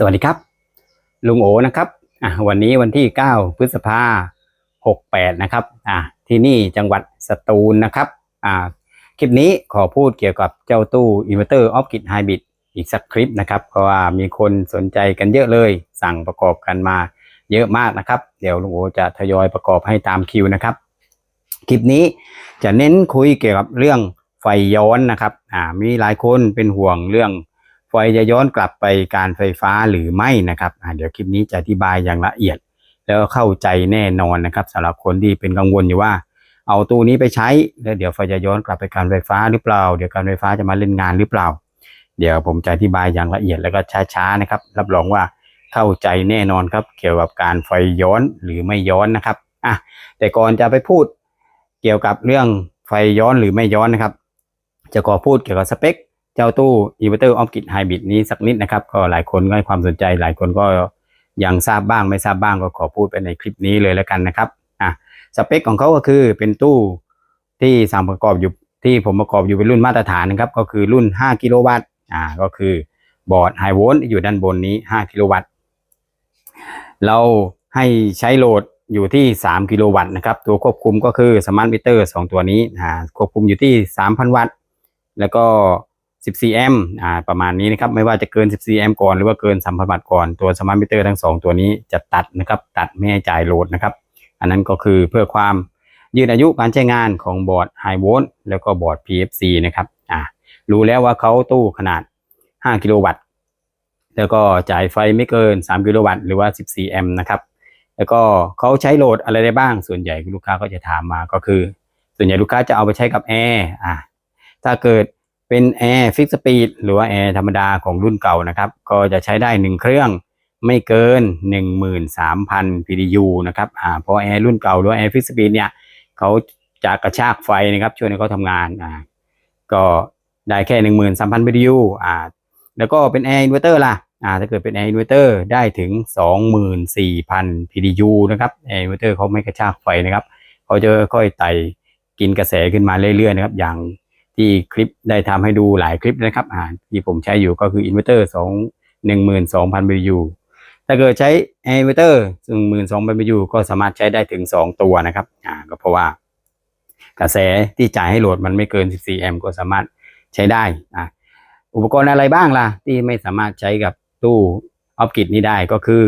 สวัสดีครับ ลุงโอนะครับอะวันนี้วันที่ 9 พฤษภา68นะครับอะที่นี่จังหวัดสตูลนะครับอ่าคลิปนี้ขอพูดเกี่ยวกับเจ้าตู้ Inverter of Kit Hybrid อีกสักคลิปนะครับ เพราะว่ามีคนสนใจกันเยอะเลย สั่งประกอบกันมาเยอะมากนะครับ เดี๋ยวลุงโอจะทยอยประกอบให้ตามคิวนะครับ คลิปนี้จะเน้นคุยเกี่ยวกับเรื่องไฟย้อนนะครับอ่ามีหลายคนเป็นห่วงเรื่อง ไฟจะย้อนกลับไปการไฟฟ้าหรือไม่นะครับเดี๋ยวคลิปนี้จะอธิบายอย่างละเอียด แล้วเข้าใจแน่นอนนะครับสำหรับคนที่เป็นกังวลอยู่ว่า เอาตู้นี้ไปใช้แล้วเดี๋ยวไฟจะย้อนกลับไปการไฟฟ้าหรือเปล่า เดี๋ยวการไฟฟ้าจะมาเล่นงานหรือเปล่า เดี๋ยวผมจะอธิบายอย่างละเอียดแล้วก็ช้าๆนะครับ รับรองว่าเข้าใจแน่นอนครับ เกี่ยวกับการไฟย้อนหรือไม่ย้อนนะครับอะแต่ก่อนจะไปพูดเกี่ยวกับเรื่องไฟย้อนหรือไม่ย้อนนะครับ จะขอพูดเกี่ยวกับสเปค เจ้าตู้ Inverter of Kit Hybrid นี้สักนิดนะครับ ก็หลายคนก็ให้ความสนใจหลายคนก็ยังทราบบ้างไม่ทราบบ้างก็ขอพูดไปในคลิปนี้เลยแล้วกันนะครับอะสเปคของเขาก็คือเป็นตู้ที่สั่งประกอบอยู่ที่ผมประกอบอยู่เป็นรุ่นมาตรฐานนะครับ ก็คือรุ่น 5 กิโลวัตต์อ่าก็คือบอร์ดไฮโวลต์อยู่ด้านบนนี้ 5 กิโลวัตต์เราให้ใช้โหลดอยู่ที่ 3 กิโลวัตต์นะครับ ตัวควบคุมก็คือสมาร์ทมิเตอร์ 2 ตัวนี้อ่าควบคุมอยู่ที่ 3,000 วัตต์ แล้วก็ 14แอมป์อ่าประมาณนี้นะครับไม่ว่าจะเกิน 14แอมป์ก่อนหรือว่าเกิน3,000วัตต์ก่อนตัวสมาร์ทมิเตอร์ทั้ง 2 ตัวนี้จะตัดนะครับตัดไม่ให้จ่ายโหลดนะครับ อันนั้นก็คือเพื่อความยืดอายุการใช้งานของบอร์ดไฮโวลต์แล้วก็บอร์ด PFC นะครับอ่ารู้แล้วว่าเขาตู้ขนาด 5 กิโลวัตต์แล้วก็จ่ายไฟไม่เกิน 3 กิโลวัตต์หรือว่า 14 แอมป์นะครับแล้วก็เขาใช้โหลดอะไรได้บ้าง ส่วนใหญ่ลูกค้าก็จะถามมาก็คือ ส่วนใหญ่ลูกค้าจะเอาไปใช้กับแอร์อ่าถ้าเกิด เป็นแอร์ฟิกสปีดหรือว่าแอร์ธรรมดาของรุ่นเก่านะครับ ก็จะใช้ได้ 1 เครื่องไม่เกิน 13,000 PDU นะครับอ่าเพราะแอร์รุ่นเก่าหรือแอร์ฟิกสปีดเนี่ยเขาจะกระชากไฟนะครับช่วยให้เขาทำงานอ่าก็ได้แค่ 13,000 PDU อ่าแล้วก็เป็นแอร์อินเวอร์เตอร์ล่ะอ่าถ้าเกิดเป็นแอร์อินเวอร์เตอร์ได้ถึง 24,000 PDU นะครับแอร์อินเวอร์เตอร์เขาไม่กระชากไฟนะครับเขาจะค่อยไต่กินกระแสขึ้นมาเรื่อยๆนะครับอย่าง ที่คลิปได้ทำให้ดูหลายคลิปนะครับอ่าที่ผมใช้อยู่ก็คืออินเวอร์เตอร์สองหนึ่งหมื่นสองพัน BTU ถ้าเกิดใช้อินเวอร์เตอร์หนึ่งหมื่นสองพัน BTU ก็สามารถใช้ได้ถึงสองตัวนะครับอ่าก็เพราะว่ากระแสที่จ่ายให้โหลดมันไม่เกิน 14 แอมป์ก็สามารถใช้ได้อ่าอุปกรณ์อะไรบ้างล่ะ ที่ไม่สามารถใช้กับตู้ออฟกิดนี้ได้ก็คือ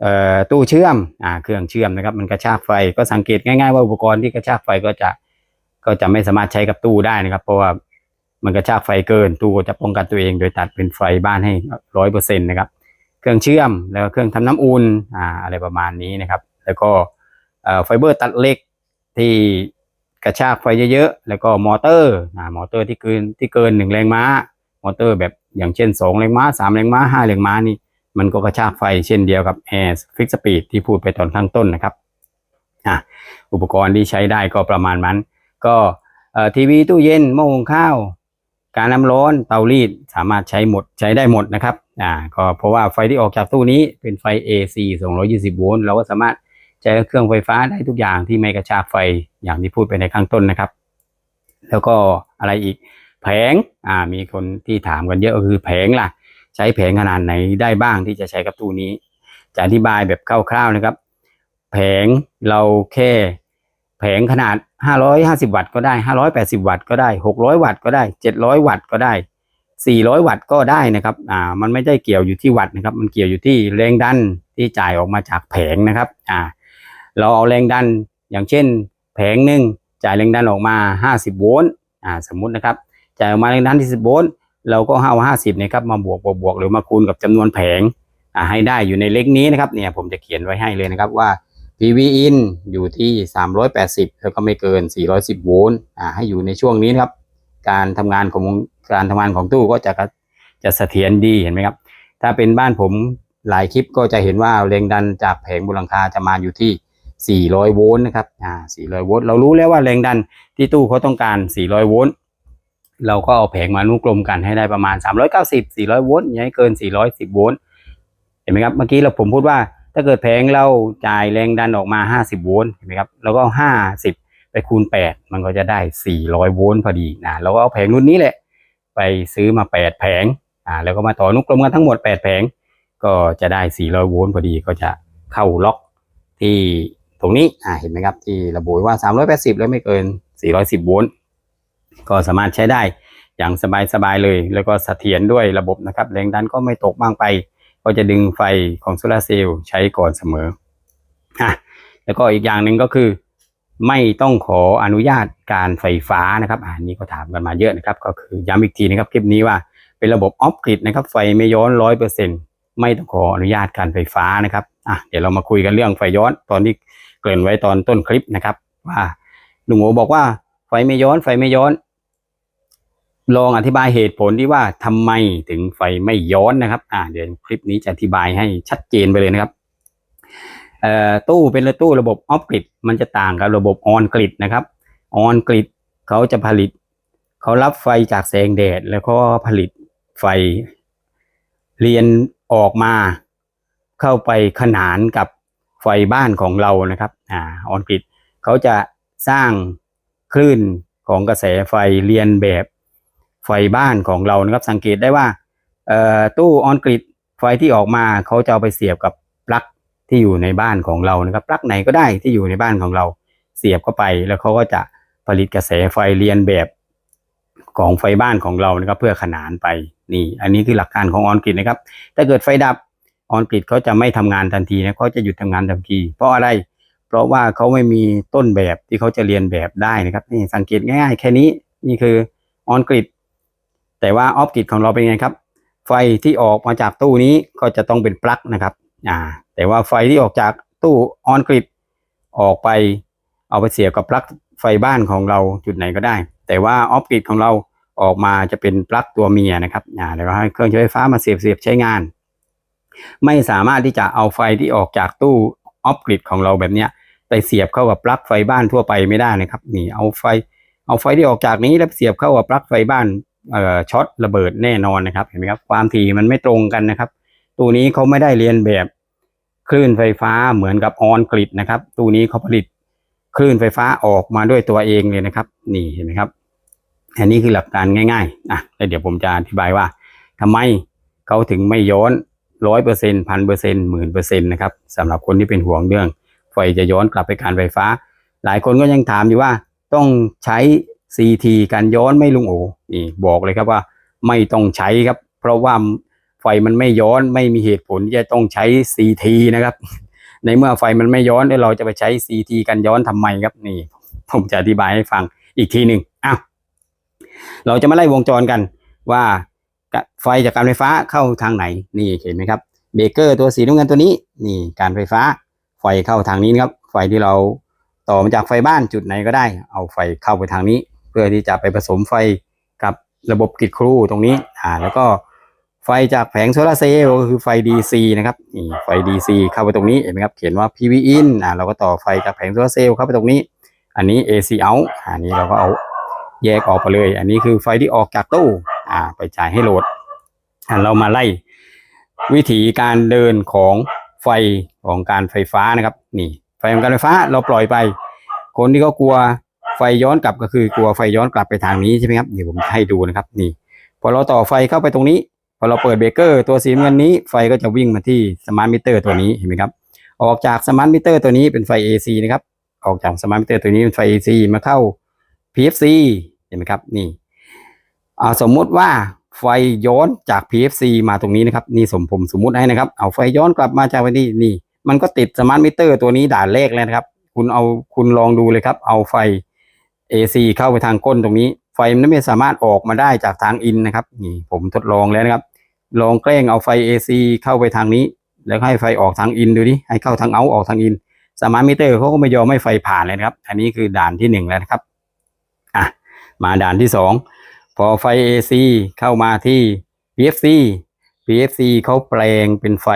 เอ่อตู้เชื่อมอ่าเครื่องเชื่อมนะครับ มันกระชากไฟก็สังเกตง่ายๆว่าอุปกรณ์ที่กระชากไฟก็จะ ก็จะไม่สามารถใช้กับตู้ได้นะครับ เพราะว่ามันกระชากไฟเกิน ตู้ก็จะป้องกันตัวเอง โดยตัดเป็นไฟบ้านให้ร้อยเปอร์เซ็นต์นะครับ เครื่องเชื่อมแล้วเครื่องทำน้ำอุ่นอ่าอะไรประมาณนี้นะครับ แล้วก็เอ่อไฟเบอร์ตัดเหล็กที่กระชากไฟเยอะๆ แล้วก็มอเตอร์อ่ามอเตอร์ที่เกินที่เกินหนึ่งแรงม้า มอเตอร์แบบอย่างเช่นสองแรงม้าสามแรงม้าห้าแรงม้านี่มันก็กระชากไฟเช่นเดียวกับแอร์ฟิกสปีดที่พูดไปตอนข้างต้นนะครับอะอุปกรณ์ที่ใช้ได้ก็ประมาณนั้น ก็ทีวีตู้เย็นหม้อหุงข้าว การน้ำร้อนเตารีดสามารถใช้หมดใช้ได้หมดนะครับอ่าก็เพราะว่าไฟที่ออกจากตู้นี้เป็นไฟ AC 220โวลต์เราก็สามารถใช้เครื่องไฟฟ้าได้ทุกอย่างที่ไม่กระชากไฟอย่างที่พูดไปในข้างต้นนะครับ แล้วก็อะไรอีกแผงอ่ามีคนที่ถามกันเยอะก็คือแผงล่ะ ใช้แผงขนาดไหนได้บ้างที่จะใช้กับตู้นี้ จะอธิบายแบบคร่าวๆนะครับ แผงเราแค่ ผงขนาด 550 วัตต์ก็ได้ 580 วัตต์ก็ได้ 600 วัตต์ก็ได้ 700 วัตต์ก็ได้ 400 วัตต์ก็ได้นะครับอ่ามันไม่ได้เกี่ยวอยู่ที่วัตต์นะครับ มันเกี่ยวอยู่ที่แรงดันที่จ่ายออกมาจากแผงนะครับอ่าเราเอาแรงดันอย่างเช่น แผงหนึ่งจ่ายแรงดันออกมา 50 โวลต์อ่าสมมุตินะครับจ่ายออกมาแรงดันที่10โวลต์เราก็เอา50นะครับมาบวกบวกบวกหรือมาคูณกับจำนวนแผงอ่าให้ได้อยู่ในเลขนี้นะครับเนี่ยผมจะเขียนไว้ให้เลยนะครับว่า PV in อยู่ที่ 380 แล้วก็ไม่เกิน 410 โวลต์อ่าให้อยู่ในช่วงนี้นะครับ การทำงานของการทำงานของตู้ก็จะจะเสถียรดีเห็นไหมครับ ถ้าเป็นบ้านผมหลายคลิปก็จะเห็นว่าแรงดันจากแผงบนหลังคาจะมาอยู่ที่ 400 โวลต์นะครับ อ่า 400 โวลต์ เรารู้แล้วว่าแรงดันที่ตู้เขาต้องการ 400 โวลต์ เราก็เอาแผงมานุกลมกันให้ได้ประมาณ 390 400 โวลต์อย่าให้เกิน 410 โวลต์ เห็นไหมครับ เมื่อกี้เราผมพูดว่า ถ้าเกิดแผงเราจ่ายแรงดันออกมา 50 โวลต์เห็นไหมครับ แล้วก็ 50 ไปคูณ 8 มันก็จะได้ 400 โวลต์พอดีนะเราก็เอาแผงรุ่นนี้แหละ ไปซื้อมา 8 แผงอ่าแล้วก็มาต่อนุกลมกันทั้งหมด 8 แผง ก็จะได้ 400 โวลต์พอดีก็จะเข้าล็อกที่ตรงนี้อ่าเห็นไหมครับ ที่ระบุว่า 380 แล้วไม่เกิน 410 โวลต์ก็สามารถใช้ได้อย่างสบายๆเลย แล้วก็เสถียรด้วยระบบนะครับแรงดันก็ไม่ตกมากไป ก็จะดึงไฟของโซลาร์เซลล์ใช้ก่อนเสมออะแล้วก็อีกอย่างหนึ่งก็คือ ไม่ต้องขออนุญาตการไฟฟ้านะครับอ่านี่ก็ถามกันมาเยอะนะครับ ก็คือย้ำอีกทีนะครับคลิปนี้ว่าเป็นระบบออฟกริดนะครับ ไฟไม่ย้อนร้อยเปอร์เซ็นไม่ต้องขออนุญาตการไฟฟ้านะครับอะเดี๋ยวเรามาคุยกันเรื่องไฟย้อนตอนที่เกริ่นไว้ตอนต้นคลิปนะครับว่าลุงโอบอกว่าไฟไม่ย้อนไฟไม่ย้อน ลองอธิบายเหตุผลที่ว่าทำไมถึงไฟไม่ย้อนนะครับ อ่าเดี๋ยวคลิปนี้จะอธิบายให้ชัดเจนไปเลยนะครับเอ่อตู้เป็นตู้ระบบออฟกริดมันจะต่างกับระบบออนกริดนะครับออนกริดเขาจะผลิต เขารับไฟจากแสงแดด แล้วก็ผลิตไฟเรียนออกมา เข้าไปขนานกับไฟบ้านของเรานะครับอ่าออนกริดเขาจะสร้างคลื่นของกระแสไฟเรียนแบบ ไฟบ้านของเรานะครับสังเกตได้ว่าตู้ออนกริดไฟที่ออกมาเขาจะเอาไปเสียบกับปลั๊กที่อยู่ในบ้านของเรานะครับปลั๊กไหนก็ได้ที่อยู่ในบ้านของเราเสียบเข้าไปแล้วเขาก็จะผลิตกระแสไฟเรียนแบบของไฟบ้านของเรานะครับเพื่อขนานไปนี่ อันนี้คือหลักการของออนกริดนะครับถ้าเกิดไฟดับออนกริดเขาจะไม่ทำงานทันทีนะเขาจะหยุดทำงานทันที เพราะอะไร เพราะว่าเขาไม่มีต้นแบบที่เขาจะเรียนแบบได้นะครับนี่สังเกตง่ายๆ แค่นี้นี่คือออนกริด แต่ว่าออฟกิดของเราเป็นไงครับ ไฟที่ออกมาจากตู้นี้ก็จะต้องเป็นปลั๊กนะครับอ่าแต่ว่าไฟที่ออกจากตู้ออนกริดออกไปเอาไปเสียบกับปลั๊กไฟบ้านของเราจุดไหนก็ได้ แต่ว่าออฟกิดของเราออกมาจะเป็นปลั๊กตัวเมียนะครับอ่าแล้วให้เครื่องใช้ไฟฟ้ามาเสียบเสียบใช้งาน ไม่สามารถที่จะเอาไฟที่ออกจากตู้ออฟกริดของเราแบบเนี้ยไปเสียบเข้ากับปลั๊กไฟบ้านทั่วไปไม่ได้นะครับนี่เอาไฟเอาไฟที่ออกจากนี้แล้วเสียบเข้ากับปลั๊กไฟบ้าน เอ่อช็อตระเบิดแน่นอนนะครับเห็นไหมครับความถี่มันไม่ตรงกันนะครับ ตัวนี้เขาไม่ได้เรียนแบบคลื่นไฟฟ้าเหมือนกับออนกริดนะครับ ตัวนี้เขาผลิตคลื่นไฟฟ้าออกมาด้วยตัวเองเลยนะครับ นี่เห็นไหมครับ อันนี้คือหลักการง่ายๆอะแล้วเดี๋ยวผมจะอธิบายว่าทำไมเขาถึงไม่ย้อนร้อยเปอร์เซ็นต์พันเปอร์เซ็นต์หมื่นเปอร์เซ็นต์นะครับสำหรับคนที่เป็นห่วงเรื่อง ไฟจะย้อนกลับไปการไฟฟ้า หลายคนก็ยังถามอยู่ว่าต้องใช้ CT การย้อนไม่ลุงโอนี่บอกเลยครับว่าไม่ต้องใช้ครับ เพราะว่าไฟมันไม่ย้อนไม่มีเหตุผลที่จะต้องใช้ CT นะครับ ในเมื่อไฟมันไม่ย้อนแล้วเราจะไปใช้ CT กันย้อนทำไมครับนี่ ผมจะอธิบายให้ฟังอีกทีหนึ่งอ้าวเราจะมาไล่วงจรกันว่าไฟจากการไฟฟ้าเข้าทางไหนนี่เห็นไหมครับเบเกอร์ตัวสีน้ำเงินตัวนี้นี่การไฟฟ้าไฟเข้าทางนี้นะครับ ไฟที่เราต่อมาจากไฟบ้านจุดไหนก็ได้ เอาไฟเข้าไปทางนี้ พื่อที่จะไปผสมไฟกับระบบกิดครูตรงนี้อ่าแล้วก็ไฟจากแผงโซลาเซลล์ก็คือไฟ DC นะครับนี่ไฟ DC เข้าไปตรงนี้เห็นไหมครับเขียนว่า PV in อ่าเราก็ต่อไฟจากแผงโซลาเซลล์เข้าไปตรงนี้ อันนี้ AC out อันนี้เราก็เอาแยกออกไปเลย อันนี้คือไฟที่ออกจากตู้อ่าไปจ่ายให้โหลดอ่าเรามาไล่ วิธีการเดินของไฟของการไฟฟ้านะครับ นี่ ไฟของการไฟฟ้าเราปล่อยไป คนที่เขากลัว ไฟย้อนกลับก็คือกลัวไฟย้อนกลับไปทางนี้ใช่ไหมครับเดี๋ยวผมให้ดูนะครับนี่ พอเราต่อไฟเข้าไปตรงนี้ พอเราเปิดเบรกเกอร์ตัวสีเงินนี้ไฟก็จะวิ่งมาที่สมาร์ทมิเตอร์ตัวนี้เห็นไหมครับออกจากสมาร์ทมิเตอร์ตัวนี้เป็นไฟ AC นะครับออกจากสมาร์ทมิเตอร์ตัวนี้เป็นไฟ AC มาเข้า PFC เห็นไหมครับนี่สมมุติว่าไฟย้อนจาก PFC มาตรงนี้นะครับนี่สมผมสมมุติให้นะครับ เอาไฟย้อนกลับมาจากวันนี้นี่ มันก็ติดสมาร์ทมิเตอร์ตัวนี้ด่านแรกแล้วนะครับ คุณเอาคุณลองดูเลยครับ เอาไฟ AC เข้าไปทางก้นตรงนี้ ไฟมันไม่สามารถออกมาได้จากทางอินนะครับนี่ผมทดลองแล้วนะครับ ลองแกล้งเอาไฟ AC เข้าไปทางนี้ แล้วให้ไฟออกทางอินดูดิให้เข้าทางเอาออกทางอินสมาร์ทมิเตอร์เขาก็ไม่ยอมให้ไฟผ่านเลยนะครับ อันนี้คือด่านที่หนึ่งแล้วนะครับอะมาด่านที่สองพอไฟ AC เข้ามาที่ PFC PFC เขาแปลงเป็นไฟ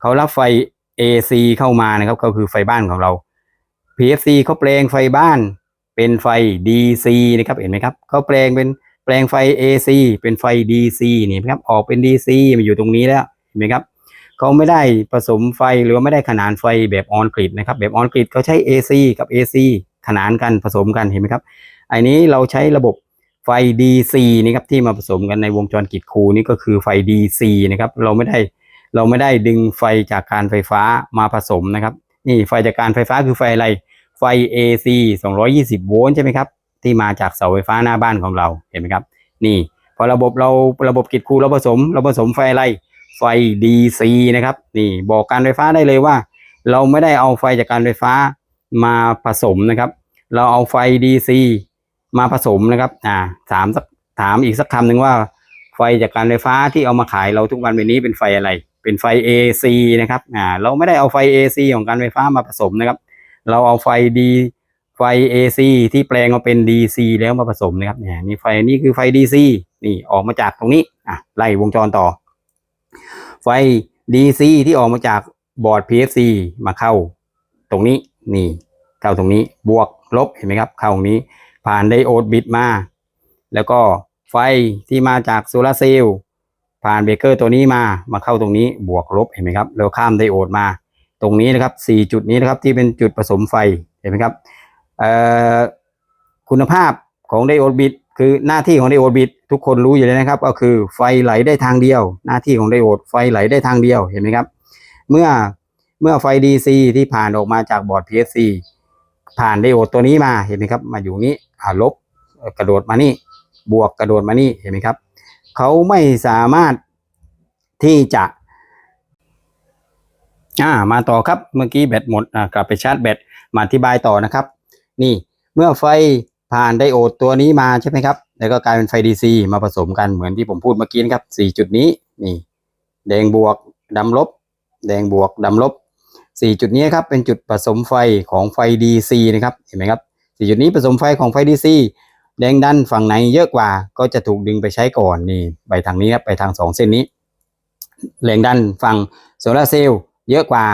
เขารับไฟ AC เข้ามานะครับก็คือไฟบ้านของเรา PFC เขาแปลงไฟบ้าน เป็นไฟ DC นะครับเห็นไหมครับเขาแปลงเป็นแปลงไฟ AC เป็นไฟ DC นี่ครับออกเป็น DC มาอยู่ตรงนี้แล้วเห็นไหมครับเขาไม่ได้ผสมไฟหรือว่าไม่ได้ขนานไฟแบบออนกริดนะครับแบบออนกริดเขาใช้ AC กับ AC ขนานกันผสมกันเห็นไหมครับอันนี้เราใช้ระบบไฟ DC นี่ครับที่มาผสมกันในวงจรกิจคูนี่ก็คือไฟ DC นะครับเราไม่ได้เราไม่ได้ดึงไฟจากการไฟฟ้ามาผสมนะครับ นี่ไฟจากการไฟฟ้าคือไฟอะไร ไฟ AC 220 โวลต์ใช่ไหมครับ ที่มาจากเสาไฟฟ้าหน้าบ้านของเราเห็นไหมครับ นี่ พอระบบเราระบบกิจคูเราผสม เราผสมไฟอะไรไฟ DC นะครับ นี่บอกการไฟฟ้าได้เลยว่า เราไม่ได้เอาไฟจากการไฟฟ้ามาผสมนะครับ เราเอาไฟ DC มาผสมนะครับอ่าถามสักถามอีกสักคำหนึ่งว่าไฟจากการไฟฟ้าที่เอามาขายเราทุกวันวันนี้เป็นไฟอะไร เป็นไฟ AC นะครับอ่าเราไม่ได้เอาไฟ AC ของการไฟฟ้ามาผสมนะครับ เราเอาไฟ D ไฟ AC ที่แปลงมาเป็น DC แล้วมาผสมนะครับเนี่ยนี่ไฟนี่คือไฟ DC นี่ออกมาจากตรงนี้อะไล่วงจรต่อ ไฟ DC ที่ออกมาจากบอร์ด PFC มาเข้า ตรงนี้นี่เข้าตรงนี้บวกลบเห็นไหมครับ เข้าตรงนี้ผ่านไดโอดบิดมา แล้วก็ไฟที่มาจากโซลาร์เซลล์ผ่านเบรกเกอร์ตัวนี้มามาเข้าตรงนี้บวกลบเห็นไหมครับแล้วข้ามไดโอดมา ตรงนี้นะครับสี่จุดนี้นะครับที่เป็นจุดผสมไฟเห็นไหมครับคุณภาพของไดโอดบิดคือหน้าที่ของไดโอดบิดทุกคนรู้อยู่แล้วนะครับ ก็คือไฟไหลได้ทางเดียว หน้าที่ของไดโอดไฟไหลได้ทางเดียวเห็นไหมครับ เมื่อเมื่อไฟ DC ที่ผ่านออกมาจากบอร์ด PSC ผ่านไดโอดตัวนี้มาเห็นไหมครับ มาอยู่นี้อ่าลบกระโดดมานี่ บวกกระโดดมานี่เห็นไหมครับเขาไม่สามารถที่จะ อ่ามาต่อครับเมื่อกี้แบตหมดอ่ากลับไปชาร์จแบตมาอธิบายต่อนะครับ นี่เมื่อไฟผ่านไดโอดตัวนี้มาใช่ไหมครับ แล้วก็กลายเป็นไฟ DC มาผสมกันเหมือนที่ผมพูดเมื่อกี้นะครับสี่จุดนี้นี่ แดงบวกดำลบ แดงบวกดำลบสี่จุดนี้ครับเป็นจุดผสมไฟของไฟ DC นะครับเห็นไหมครับสี่จุดนี้ผสมไฟของไฟ DC แดงดันฝั่งไหนเยอะกว่าก็จะถูกดึงไปใช้ก่อนนี่ไปทางนี้ครับไปทางสองเส้นนี้ แรงดันฝั่งโซลาเซลล์ เยอะกว่า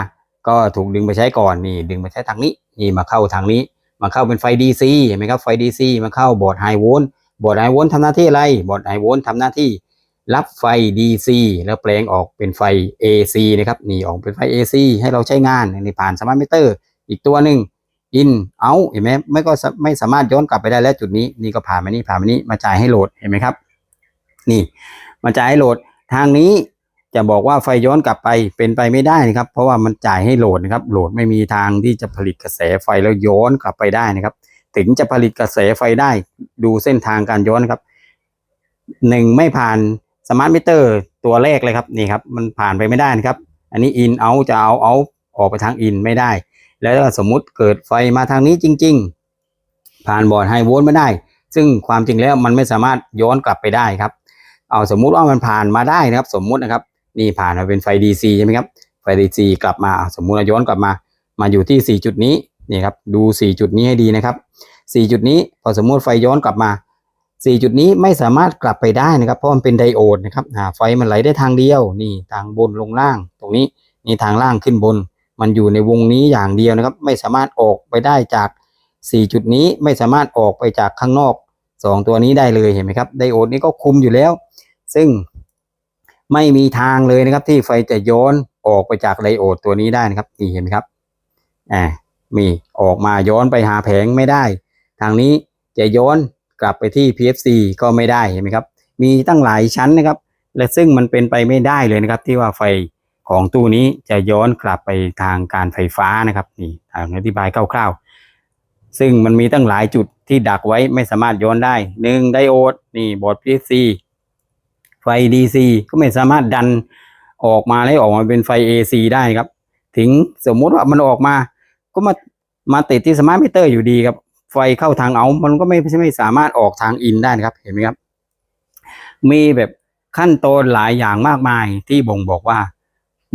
ก็ถูกดึงไปใช้ก่อนนี่ดึงไปใช้ทางนี้นี่มาเข้าทางนี้มาเข้าเป็นไฟ DC เห็นไหมครับไฟ DC มาเข้าบอร์ดไฮโวลต์บอร์ดไฮโวลต์ทำหน้าที่อะไรบอร์ดไฮโวลต์ทำหน้าที่รับไฟ DC แล้วแปลงออกเป็นไฟ AC นะครับนี่ออกเป็นไฟ AC ให้เราใช้งานนี่ผ่านสมาร์ทมิเตอร์ อีกตัวหนึ่ง in out เห็นไหมไม่ก็ไม่สามารถย้อนกลับไปได้แล้วจุดนี้นี่ก็ผ่านมานี่ผ่านมานี่มาจ่ายให้โหลดเห็นไหมครับ นี่ มาจ่ายให้โหลดทางนี้ จะบอกว่าไฟย้อนกลับไปเป็นไปไม่ได้นะครับ เพราะว่ามันจ่ายให้โหลดนะครับ โหลดไม่มีทางที่จะผลิตกระแสไฟแล้วย้อนกลับไปได้นะครับ ถึงจะผลิตกระแสไฟได้ดูเส้นทางการย้อนนครับหนึ่งไม่ผ่านสมาร์ทมิเตอร์ตัวแรกเลยครับนี่ครับ มันผ่านไปไม่ได้นะครับ อันนี้ in out จะเอาเอาออกไปทาง in ไม่ได้ แล้วสมมุติเกิดไฟมาทางนี้จริง ๆ ผ่านบอร์ดไฮโวลต์ไม่ได้ ซึ่งความจริงแล้วมันไม่สามารถย้อนกลับไปได้ครับ เอาสมมุติว่ามันผ่านมาได้นะครับ สมมุตินะครับ นี่ผ่านมาเป็นไฟ DC ใช่ไหมครับ ไฟ DC กลับมาสมมุติเราย้อนกลับมา มาอยู่ที่ 4 จุดนี้นี่ครับดู 4 จุดนี้ให้ดีนะครับ 4 จุดนี้พอสมมุติไฟย้อนกลับมา 4 จุดนี้ไม่สามารถกลับไปได้นะครับ เพราะมันเป็นไดโอดนะครับไฟมันไหลได้ทางเดียวนี่ทางบนลงล่าง ตรงนี้นี่ทางล่างขึ้นบน มันอยู่ในวงนี้อย่างเดียวนะครับ ไม่สามารถออกไปได้จาก 4 จุดนี้ไม่สามารถออกไปจากข้างนอก 2 ตัวนี้ได้เลยเห็นไหมครับไดโอดนี้ก็คุมอยู่แล้ว ซึ่ง ไม่มีทางเลยนะครับ ที่ไฟจะย้อนออกไปจากไดโอดตัวนี้ได้นะครับนี่เห็นไหมครับอ่ามีออกมาย้อนไปหาแผงไม่ได้ ทางนี้จะย้อนกลับไปที่ PFC ก็ไม่ได้เห็นไหมครับ มีตั้งหลายชั้นนะครับ และซึ่งมันเป็นไปไม่ได้เลยนะครับ ที่ว่าไฟของตู้นี้จะย้อนกลับไปทางการไฟฟ้านะครับนี่ทางอธิบายคร่าวๆ ซึ่งมันมีตั้งหลายจุดที่ดักไว้ไม่สามารถย้อนได้หนึ่งไดโอดนี่บอร์ด PFC ไฟ DC ก็ไม่สามารถดันออกมาแล้วออกมาเป็นไฟ AC ได้ครับ ถึงสมมุติว่ามันออกมา ก็มามาติดที่สมาร์ทมิเตอร์อยู่ดีครับ ไฟเข้าทางเอา มันก็ไม่ไม่สามารถออกทางอินได้นะครับ เห็นไหมครับ มีแบบขั้นตอนหลายอย่างมากมายที่บ่งบอกว่า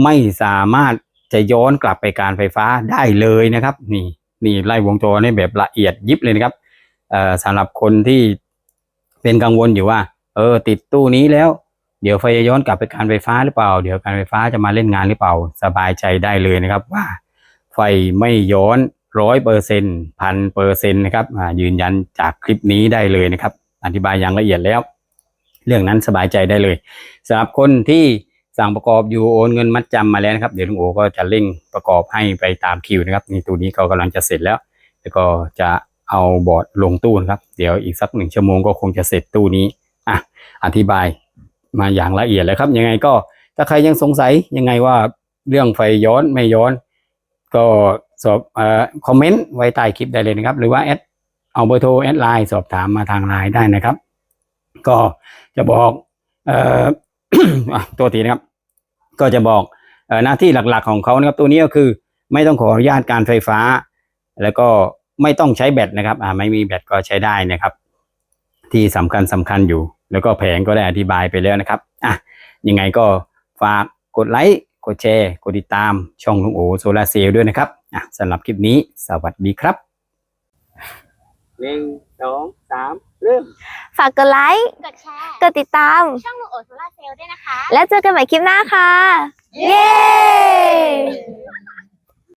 ไม่สามารถจะย้อนกลับไปการไฟฟ้าได้เลยนะครับ นี่นี่ไล่วงจรให้แบบละเอียดยิบเลยนะครับเอ่อสำหรับคนที่เป็นกังวลอยู่ว่า เออ ติดตู้นี้แล้ว เดี๋ยวไฟจะย้อนกลับไปการไฟฟ้าหรือเปล่า เดี๋ยวการไฟฟ้าจะมาเล่นงานหรือเปล่า สบายใจได้เลยนะครับว่า ไฟไม่ย้อนร้อยเปอร์เซ็นต์พันเปอร์เซ็นต์นะครับยืนยันจากคลิปนี้ได้เลยนะครับ อธิบายอย่างละเอียดแล้ว เรื่องนั้นสบายใจได้เลยสำหรับคนที่สั่งประกอบอยู่โอนเงินมัดจำมาแล้วนะครับ เดี๋ยวลุงโอก็จะเร่งประกอบให้ไปตามคิวนะครับนี่ตู้นี้ก็กำลังจะเสร็จแล้ว แล้วก็จะเอาบอร์ดลงตู้นะครับ เดี๋ยวอีกสักหนึ่งชั่วโมงก็คงจะเสร็จตู้นี้ อะอธิบายมาอย่างละเอียดแล้วครับ ยังไงก็ถ้าใครยังสงสัยยังไงว่าเรื่องไฟย้อนไม่ย้อน ก็สอบเอ่อคอมเมนต์ไว้ใต้คลิปได้เลยนะครับ หรือว่าแอดเอาเบอร์โทรแอดไลน์สอบถามมาทางไลน์ได้นะครับ ก็จะบอกเอ่อตัวทีนะครับ ก็จะบอกหน้าที่หลักๆของเขานะครับ ตัวนี้ก็คือไม่ต้องขออนุญาตการไฟฟ้า แล้วก็ไม่ต้องใช้แบตนะครับ อ่าไม่มีแบตก็ใช้ได้นะครับ ที่สำคัญสำคัญอยู่ แล้วก็แผงก็ได้อธิบายไปแล้วนะครับอะยังไงก็ฝากกดไลค์กดแชร์ กดติดตามช่องลุงโอโซลาเซลด้วยนะครับอะสำหรับคลิปนี้สวัสดีครับหนึ่งสองสามเริ่ม ฝากกดไลค์กดแชร์ กดติดตาม ช่องลูกโอโซล่าเซลล์ด้วยนะคะ แล้วเจอกันใหม่คลิปหน้าค่ะ เย้